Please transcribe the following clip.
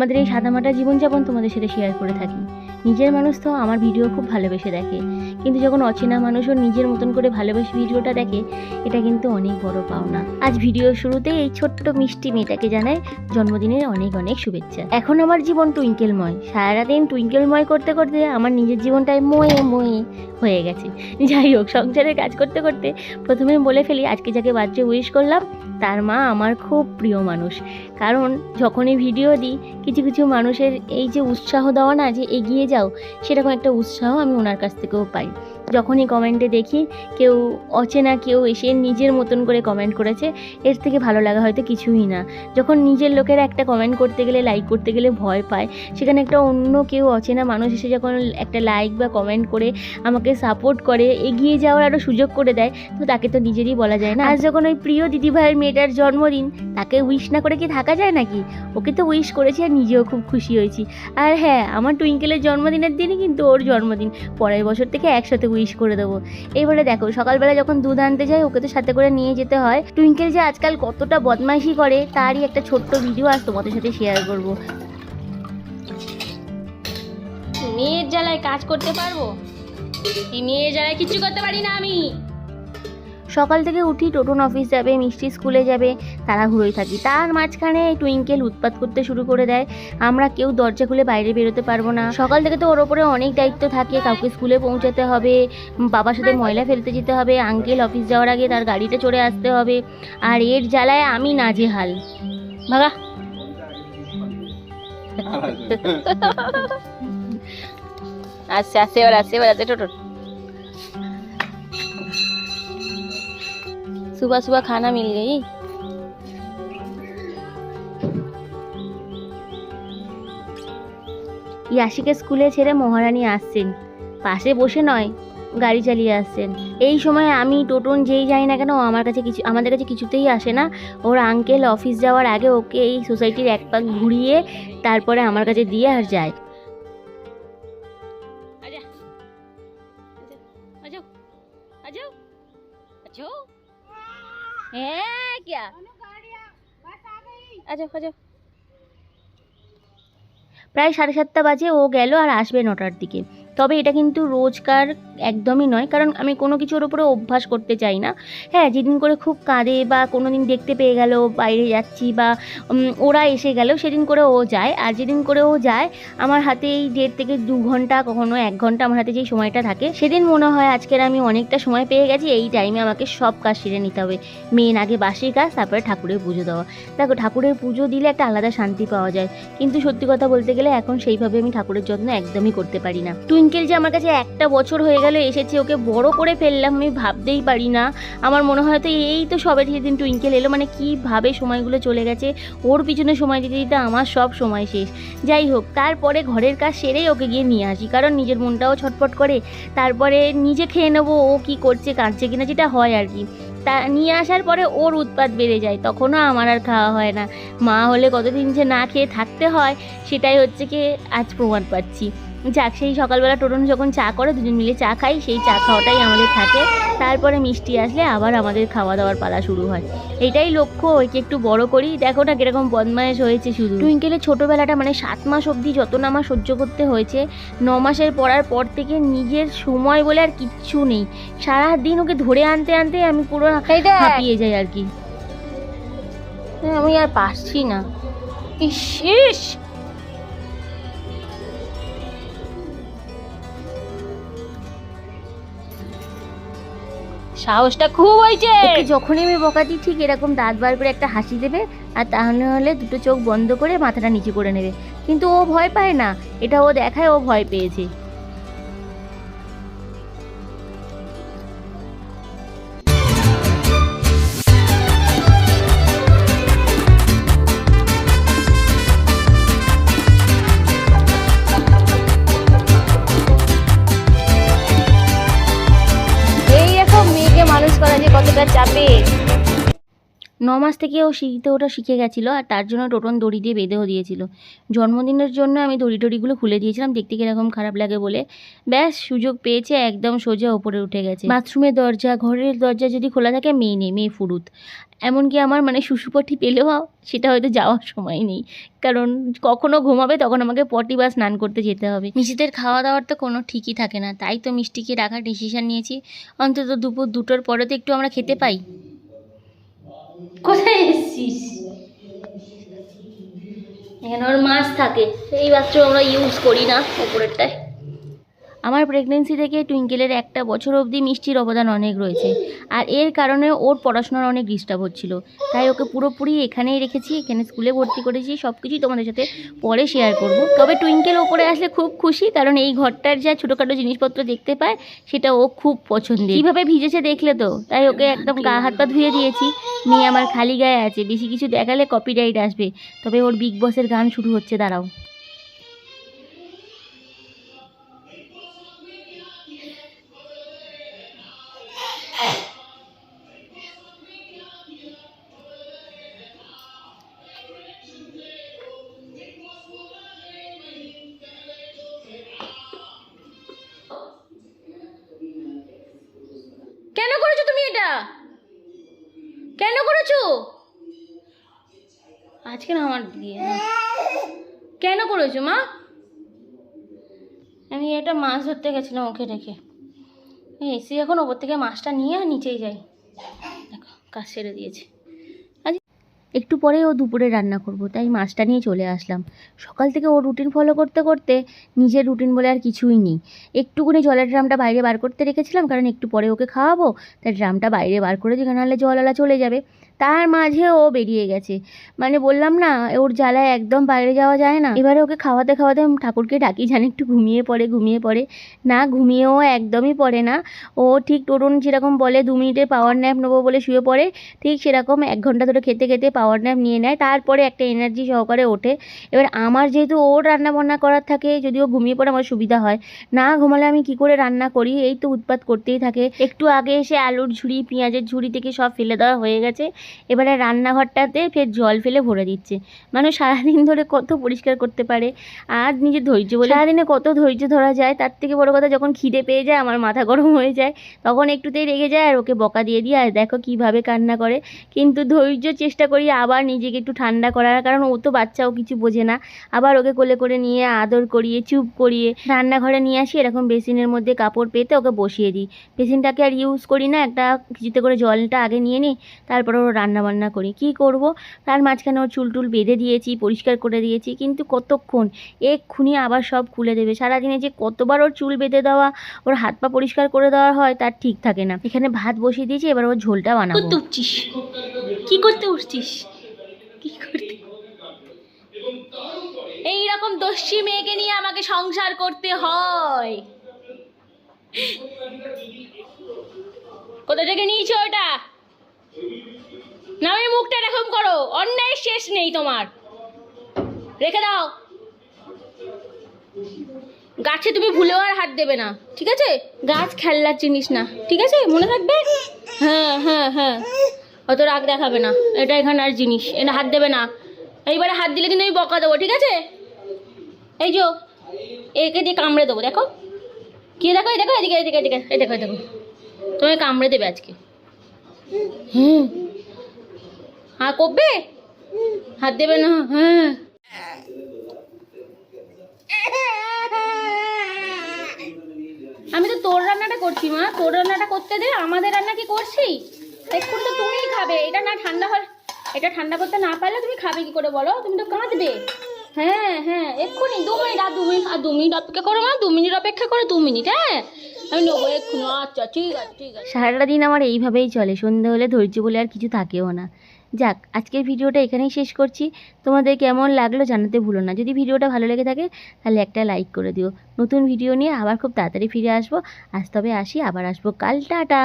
আমাদের এই সাদামাটা জীবনযাপন তোমাদের সাথে শেয়ার করে থাকি। নিজের মানুষ তো আমার ভিডিও খুব ভালোবেসে দেখে। কিন্তু যখন অচেনা মানুষও নিজের মতন করে ভালোবেসে ভিডিওটা দেখে, এটা কিন্তু অনেক বড় পাওনা। আজ ভিডিও শুরুতে এই ছোট্ট মিষ্টি মেয়েটাকে জানায় জন্মদিনের অনেক অনেক শুভেচ্ছা। এখন আমার জীবন টুইঙ্কেলময় সারাদিন টুইঙ্কেলময় করতে করতে আমার নিজের জীবনটায় ময়ে ময়ে হয়ে গেছে। যাই হোক, সংসারের কাজ করতে করতে প্রথমে বলে ফেলি, আজকে যাকে বার্থডে উইশ করলাম তার মা আমার খুব প্রিয় মানুষ। কারণ যখনই ভিডিও দিই, কিছু কিছু মানুষের এই যে উৎসাহ দেওয়া না যে এগিয়ে যাও, সেরকম একটা উৎসাহ আমি ওনার কাছ থেকেও পাই। যখনই কমেন্টে দেখি, কেউ অচেনা, কেউ এসে নিজের মতন করে কমেন্ট করেছে, এর থেকে ভালো লাগা হয়তো কিছুই না। যখন নিজের লোকেরা একটা কমেন্ট করতে গেলে লাইক করতে গেলে ভয় পায়, সেখানে একটা অন্য কেউ অচেনা মানুষ এসে যখন একটা লাইক বা কমেন্ট করে আমাকে সাপোর্ট করে, এগিয়ে যাওয়ার আরও সুযোগ করে দেয়, তো তাকে তো নিজেরই বলা যায় না। আজ যখন ওই প্রিয় দিদিভাইয়ের মেয়েটার জন্মদিন, তাকে উইশ না করে কি থাকা যায় নাকি? ওকে তো উইশ করেছি আর নিজেও খুব খুশি হয়েছি। আর হ্যাঁ আমার টুইঙ্কেলের জন্মদিনের দিনই কিন্তু ওর জন্মদিন। পরের বছর থেকে একসাথে উইশ করে দেবো। এইবারে দেখো, সকালবেলা যখন দুধ আনতে যাই, ওকে তো সাথে করে নিয়ে যেতে হয়। টুইঙ্কেল যে আজকাল কতটা বদমাইশি করে, তারই একটা ছোট্ট ভিডিও আজ তোমাদের সাথে শেয়ার করব। মেয়ের জ্বালায় কাজ করতে পারব? এই মেয়ের জ্বালায় কিচ্ছু করতে পারি না আমি। সকাল থেকে উঠি টোটন অফিস যাবে, মিষ্টি স্কুলে যাবে তাড়াহুড়োই থাকি। তার মাঝখানে টুইঙ্কেল উৎপাত করতে শুরু করে দেয়। আমরা কেউ দরজা খুলে বাইরে বেরোতে পারব না। সকাল থেকে তো ওর ওপরে অনেক দায়িত্ব থাকে। কাউকে স্কুলে পৌঁছাতে হবে, বাবার সাথে ময়লা ফেলতে যেতে হবে আঙ্কেল অফিস যাওয়ার আগে তার গাড়িতে চড়ে আসতে হবে। আর এর জ্বালায় আমি নাজেহাল। ভাগা আচ্ছা আচ্ছা এবার আসছে এবার আসছে টোটো सुबह सुबह खाना मिल गई ইয়াসিকে স্কুলে ছেড়ে মহারানী আসছেন পাশে বসে নয় গাড়ি চালিয়ে আসছেন এই সময় আমি টোটন যেই যাই না কেন ও আমার কাছে কিছু আমাদের কাছে কিছুতেই আসে না ওর আঙ্কেল অফিস যাওয়ার আগে ওকে এই সোসাইটির এক পাক ঘুরিয়ে তারপরে আমার কাছে দিয়ে আর যায় আজা আজা আজা আজা है क्या আচ্ছা আচ্ছা প্রায় সাড়ে সাতটা বাজে ও গেল আর আসবে নটার দিকে তবে এটা কিন্তু রোজকার একদমই নয়। কারণ আমি কোনো কিছুর উপরে অভ্যাস করতে চাই না। হ্যাঁ যেদিন করে খুব কাঁদে বা কোনো দিন দেখতে পেয়ে গেল, বাইরে যাচ্ছি বা ওরা এসে গেল, সেদিন করে ও যায়। আর যেদিন করে ও যায়, আমার হাতে এই দেড় থেকে দু ঘণ্টা, কখনো এক ঘণ্টা আমার হাতে যেই সময়টা থাকে, সেদিন মনে হয় আজকের আমি অনেকটা সময় পেয়ে গেছি, এই টাইমে আমাকে সব কাজ সেরে নিতে হবে। মেন আগে বাসির কাজ, তারপরে ঠাকুরের পুজো দেওয়া। দেখো, ঠাকুরের পুজো দিলে একটা আলাদা শান্তি পাওয়া যায়। কিন্তু সত্যি কথা বলতে গেলে এখন সেইভাবে আমি ঠাকুরের যত্ন একদমই করতে পারি না। টুইঙ্কেল যে আমার কাছে একটা বছর হয়ে গেল এসেছে, ওকে বড় করে ফেললাম, আমি ভাবতেই পারি না। আমার মনে হয় তো এই তো সবে সেদিন টুইঙ্কেল এলো মানে কীভাবে সময়গুলো চলে গেছে, ওর পিছনে সময় দিতে দিতে আমার সব সময় শেষ। যাই হোক, তারপরে ঘরের কাজ সেরেই ওকে গিয়ে নিয়ে আসি, কারণ নিজের মনটাও ছটফট করে, তারপরে নিজে খেয়ে নেব, ও কি করছে, কাঁদছে কিনা যেটা হয় আর কি। তা নিয়ে আসার পরে ওর উৎপাত বেড়ে যায়, তখনও আমার আর খাওয়া হয় না। মা হলে কতদিন যে না খেয়ে থাকতে হয়, সেটাই হচ্ছে কি আজ প্রমাণ পাচ্ছি। যাক সেই সকালবেলা টোটন যখন চা করে দুজন মিলে চা খাই সেই চা খাওয়াটাই আমাদের থাকে। তারপরে মিষ্টি আসলে আবার আমাদের খাওয়া দাওয়ার পালা শুরু হয়। এটাই লক্ষ্য ওইকে একটু বড় করি। দেখো না কীরকম বদমায়েশ হয়েছে শুধু। টুইঙ্কেলের ছোটোবেলাটা মানে সাত মাস অবধি যত না আমার সহ্য করতে হয়েছে ন মাসের পড়ার পর থেকে নিজের সময় বলে আর কিচ্ছু নেই। সারা দিন ওকে ধরে আনতে আনতে আমি পুরো হাঁপিয়ে যাই আর কি। হ্যাঁ, আমি আর পারছি না। ইস! সাহসটা খুব হয়েছে। যখনই আমি বকা দিই, ঠিক এরকম দাঁত বার করে একটা হাসি দেবে, আর তাহলে হলে দুটো চোখ বন্ধ করে মাথাটা নিচে করে নেবে। কিন্তু ও ভয় পায় না, এটা ও দেখায়, ও ভয় পেয়েছে। এই রকম মাস থেকে ও শিখতে ওটা শিখে গেছিল আর তার জন্য টোটন দড়ি দিয়ে বেঁধেও দিয়েছিল। জন্মদিনের জন্য আমি দড়ি টড়িগুলো খুলে দিয়েছিলাম, দেখতে কীরকম খারাপ লাগে বলে। ব্যাস, সুযোগ পেয়েছে, একদম সোজা ওপরে উঠে গেছে। বাথরুমের দরজা, ঘরের দরজা যদি খোলা থাকে, মেয়ে নেই, মেয়ে ফুরুত। এমনকি আমার মানে শুশুপটি পেলেও সেটা হয়তো যাওয়ার সময় নেই। কারণ কখনো ঘুমাবে, তখন আমাকে পটি বা স্নান করতে যেতে হবে। মিষ্টিদের খাওয়া দাওয়ার তো কোনো ঠিকই থাকে না। তাই তো মিষ্টিকে রাখার ডিসিশান নিয়েছি। অন্তত দুপুর দুটোর পরে তো একটু আমরা খেতে পাই। কোথায় এসছিস? এখানে ওর মাছ থাকে। এই বাথরুম আমরা ইউজ করি না ওপরেরটায়। আমার প্রেগনেন্সি থেকে টুইঙ্কেলের একটা বছর অবধি মিষ্টির অবদান অনেক রয়েছে। আর এর কারণে ওর পড়াশোনার অনেক ডিস্টার্ব হচ্ছিল। তাই ওকে পুরোপুরি এখানেই রেখেছি, এখানে স্কুলে ভর্তি করেছি সব কিছুই তোমাদের সাথে পরে শেয়ার করব। তবে টুইঙ্কেল ওপরে আসলে খুব খুশি, কারণ এই ঘরটার যা ছোটোখাটো জিনিসপত্র দেখতে পায়, সেটা ও খুব পছন্দের। কীভাবে ভিজেছে দেখলে তো? তাই ওকে একদম গা হাত পা ধুয়ে দিয়েছি। মেয়ে আমার খালি গায়ে আছে, বেশি কিছু দেখালে কপিরাইট আসবে। তবে ওর বিগ বসের গান শুরু হচ্ছে, দাঁড়াও। কেন করেছ? আজকে না আমার দিয়ে হ্যাঁ। কেন করেছ, মা? আমি একটা মাছ ধরতে গেছিলাম ওকে রেখে। এসে এখন ওপর থেকে মাছটা নিয়ে নিচেই যাই দেখো, কাজ সেরে দিয়েছে। একটু পরে ও দুপুরে রান্না করব, তাই মাছটা নিয়ে চলে আসলাম। সকাল থেকে ও রুটিন ফলো করতে করতে নিজের রুটিন বলে আর কিছুই নেই। একটুকুনি জলের ড্রামটা বাইরে বার করতে রেখেছিলাম, কারণ একটু পরে ওকে খাওয়াবো, তাই ড্রামটা বাইরে বার করে দিই নাহলে জল জলওয়ালা চলে যাবে। তার মাঝে ও বেরিয়ে গেছে। মানে বললাম না, ওর জ্বালায় একদম বাইরে যাওয়া যায় না। এবারে ওকে খাওয়াতে খাওয়াতে ঠাকুরকে ডাকি, জানি একটু ঘুমিয়ে পড়ে ঘুমিয়ে পড়ে। না, ঘুমিয়েও একদমই পড়ে না। ও ঠিক তরুণ যেরকম বলে, দু মিনিটের পাওয়ার ন্যাপ নেব বলে শুয়ে পড়ে, ঠিক সেরকম এক ঘণ্টা ধরে খেতে খেতে পাওয়ার ন্যাপ নিয়ে নেয়, তারপরে একটা এনার্জি সহকারে ওঠে। এবার আমার যেহেতু ওর রান্না বান্না করার থাকে, যদিও ঘুমিয়ে পড়ে আমার সুবিধা হয়। না ঘুমালে আমি কি করে রান্না করি? এই তো উৎপাত করতেই থাকে। একটু আগে এসে আলুর ঝুড়ি, পেঁয়াজের ঝুড়ি থেকে সব ফেলে দেওয়া হয়ে গেছে। এবারে রান্নাঘরটাতে ফের জল ফেলে ভরে দিচ্ছে। মানুষ সারাদিন ধরে কত পরিষ্কার করতে পারে, আর নিজের ধৈর্য বলে সারাদিনে কত ধৈর্য ধরা যায়, তার থেকে বড় কথা যখন খিদে পেয়ে যায়, আমার মাথা গরম হয়ে যায়, তখন একটুতেই রেগে যায় আর ওকে বকা দিয়ে দিই, আর দেখো কীভাবে কান্না করে। কিন্তু ধৈর্য চেষ্টা করি আবার নিজেকে একটু ঠান্ডা করার, কারণ ও তো বাচ্চাও কিছু বোঝে না। আবার ওকে কোলে করে নিয়ে, আদর করিয়ে, চুপ করিয়ে রান্নাঘরে নিয়ে আসি, এরকম বেসিনের মধ্যে কাপড় পেতে ওকে বসিয়ে দিই। বেসিনটাকে আর ইউজ করি না, একটা কিছুতে করে জলটা আগে নিয়ে নিই, তারপর ও রান্না বান্না করি। কি করব? তার মাঝখানে ওর চুল টুল বেঁধে দিয়েছি, পরিষ্কার করে দিয়েছি। কিন্তু কতক্ষণ? এক্ষুনি আবার সব খুলে দেবে। সারাদিনে যে কতবার ওর চুল বেঁধে দেওয়া, ওর হাত পা পরিষ্কার করে দেওয়া হয়, তার ঠিক থাকে না। এখানে ভাত বসিয়ে দিয়েছি, এবার ওর ঝোলটা বানাবো। উঠছিস? কি করতে উঠছিস? কি করতে? এই রকম দস্যি মেয়েকে নিয়ে আমাকে সংসার করতে হয়। কোথা থেকে নিয়েছো ওটা? না আমি মুখটা এরকম করো। অন্যায় শেষ নেই তোমার। রেখে দাও। গাছে তুমি ভুলেও আর হাত দেবে না, ঠিক আছে? গাছ খেলনার জিনিস না, ঠিক আছে? মনে থাকবে? হ্যাঁ হ্যাঁ হ্যাঁ। অত রাগ দেখাবে না। এটা এখানকার জিনিস। এটা হাত দেবে না। এইবারে হাত দিলে কিন্তু আমি বকা দেবো, ঠিক আছে? এই যো একে দিয়ে কামড়ে দেবো, দেখো। কি দেখো? এই দেখো, এদিকে এদিকে এদিকে, এই দেখো দেখো। তোমায় কামড়ে দেবে আজকে। হুম। হ্যাঁ করবে? হাত দেবে না হ্যাঁ। আমি তো তোর রান্নাটা করছি, মা। তোর রান্নাটা করতে দে, আমাদের রান্না কি করছি? এক্ষুনি তো তুমিই খাবে, এটা না ঠান্ডা হল এটা ঠান্ডা করতে না পারলে তুমি খাবে কি করে বলো? তুমি তো কাঁদবে। হ্যাঁ হ্যাঁ এক্ষুনি, দু মিনিট, আর দু মিনিট, আর দু মিনিট অপেক্ষা করো, মা। দু মিনিট অপেক্ষা করো, দু মিনিট হ্যাঁ। আমি নেব আচ্ছা ঠিক আছে ঠিক আছে। সারাটা দিন আমার এইভাবেই চলে। সন্ধে হলে ধৈর্য বলে আর কিছু থাকেও না। যাক, আজকের ভিডিওটা এখানেই শেষ করছি। তোমাদের কেমন লাগল জানাতে ভুলো না। যদি ভিডিওটা ভালো লেগে থাকে, তাহলে একটা লাইক করে দিও। নতুন ভিডিও নিয়ে আবার খুব তাড়াতাড়ি ফিরে আসব। আজ তবে আসি, আবার আসব। কাল, টাটা!